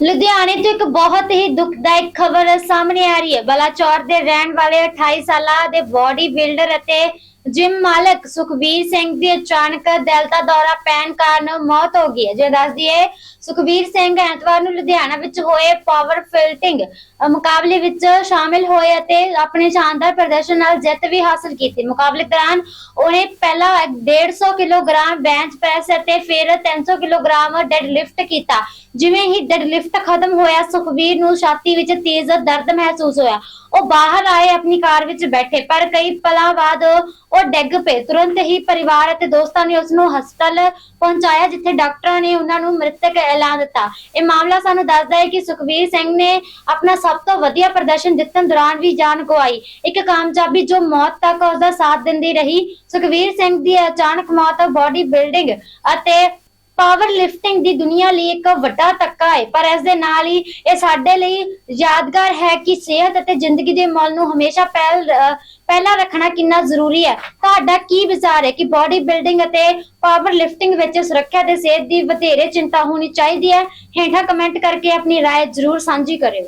ਲੁਧਿਆਣੇ ਤੋਂ ਇੱਕ ਬਹੁਤ ਹੀ ਦੁਖਦਾਇਕ ਖਬਰ ਸਾਹਮਣੇ ਆ ਰਹੀ ਹੈ। ਬਲਾਚੌਰ ਦੇ ਰਹਿਣ ਵਾਲੇ 28 ਸਾਲਾਂ ਦੇ ਬਾਡੀ ਬਿਲਡਰ ਅਤੇ ਜਿਮ ਮਾਲਕ ਸੁਖਬੀਰ ਸਿੰਘ ਦੀ ਅਚਾਨਕ ਦਿਲ ਦਾ ਦੌਰਾ ਪੈਣ ਕਾਰਨ ਮੌਤ ਹੋ ਗਈ ਹੈ। ਜੇ ਦੱਸ ਦਈਏ ਸੁਖਬੀਰ ਸਿੰਘ ਐਤਵਾਰ ਨੂੰ ਲੁਧਿਆਣਾ ਵਿੱਚ ਹੋਏ ਪਾਵਰ ਫਿਲਟਿੰਗ ਮੁਕਾਬਲੇ ਵਿੱਚ ਸ਼ਾਮਿਲ ਹੋਏ ਅਤੇ ਆਪਣੇ ਸ਼ਾਨਦਾਰ ਪ੍ਰਦਰਸ਼ਨ ਨਾਲ ਜਿੱਤ ਵੀ ਹਾਸਲ ਕੀਤੀ। ਮੁਕਾਬਲੇ ਦੌਰਾਨ ਉਹਨੇ ਪਹਿਲਾਂ 150 ਕਿਲੋਗ੍ਰਾਮ ਬੈਂਚ ਪ੍ਰੈਸ ਅਤੇ ਫਿਰ 300 ਕਿਲੋਗ੍ਰਾਮ ਡੈਡ ਲਿਫਟ ਕੀਤਾ, ਜਿਵੇਂ ਹੀ ਡੈਡ ਲਿਫਟ ਖਤਮ ਹੋਇਆ ਸੁਖਬੀਰ ਨੂੰ ਛਾਤੀ ਵਿੱਚ ਤੇਜ਼ ਦਰਦ ਮਹਿਸੂਸ ਹੋਇਆ। ਉਹ ਬਾਹਰ ਆਏ, ਆਪਣੀ ਕਾਰ ਵਿੱਚ ਬੈਠੇ, ਪਰ ਕਈ ਪਲਾਂ ਬਾਅਦ ਉਹ ਡਿੱਗ ਪਏ। ਤੁਰੰਤ ਹੀ ਪਰਿਵਾਰ ਅਤੇ ਦੋਸਤਾਂ ਨੇ ਉਸ ਨੂੰ ਹਸਪਤਾਲ ਪਹੁੰਚਾਇਆ, ਜਿੱਥੇ ਡਾਕਟਰਾਂ ਨੇ ਉਹਨਾਂ ਨੂੰ ਮ੍ਰਿਤਕ ਐਲਾਨ ਦਿੱਤਾ। ਇਹ ਮਾਮਲਾ ਸਾਨੂੰ ਦੱਸਦਾ ਹੈ ਕਿ ਸੁਖਬੀਰ ਸਿੰਘ ਨੇ ਆਪਣਾ ਸਭ ਤੋਂ ਵਧੀਆ ਪ੍ਰਦਰਸ਼ਨ ਜਿੱਤਣ ਦੌਰਾਨ ਵੀ ਜਾਨ ਗਵਾਈ। ਇੱਕ ਕਾਮਯਾਬੀ ਜੋ ਮੌਤ ਤੱਕ ਉਸ ਦਾ ਸਾਥ ਦਿੰਦੀ ਰਹੀ। ਸੁਖਬੀਰ ਸਿੰਘ ਦੀ ਅਚਾਨਕ ਮੌਤ, ਬੋਡੀ ਬਿਲਡਿੰਗ ਅਤੇ ਪਾਵਰ ਲਿਫਟਿੰਗ ਦੀ ਦੁਨੀਆ ਲਈ ਇੱਕ ਵੱਡਾ ਧੱਕਾ ਹੈ ਪਰ ਇਸ ਦੇ ਨਾਲ ਹੀ ਇਹ ਸਾਡੇ ਲਈ ਯਾਦਗਾਰ ਹੈ ਕਿ ਸਿਹਤ ਅਤੇ ਜ਼ਿੰਦਗੀ ਦੇ ਮੁੱਲ ਨੂੰ ਹਮੇਸ਼ਾ ਪਹਿਲ ਅਹ, ਪਹਿਲਾਂ ਰੱਖਣਾ ਕਿੰਨਾ ਜ਼ਰੂਰੀ ਹੈ ਤੁਹਾਡਾ ਕੀ ਵਿਚਾਰ ਹੈ ਕਿ ਬਾਡੀ ਬਿਲਡਿੰਗ ਅਤੇ ਪਾਵਰ ਲਿਫਟਿੰਗ ਵਿੱਚ ਸੁਰੱਖਿਆ ਤੇ ਸਿਹਤ ਦੀ ਵਧੇਰੇ ਚਿੰਤਾ ਹੋਣੀ ਚਾਹੀਦੀ ਹੈ ਹੇਠਾਂ ਕਮੈਂਟ ਕਰਕੇ ਆਪਣੀ رائے ਜ਼ਰੂਰ ਸਾਂਝੀ ਕਰਿਓ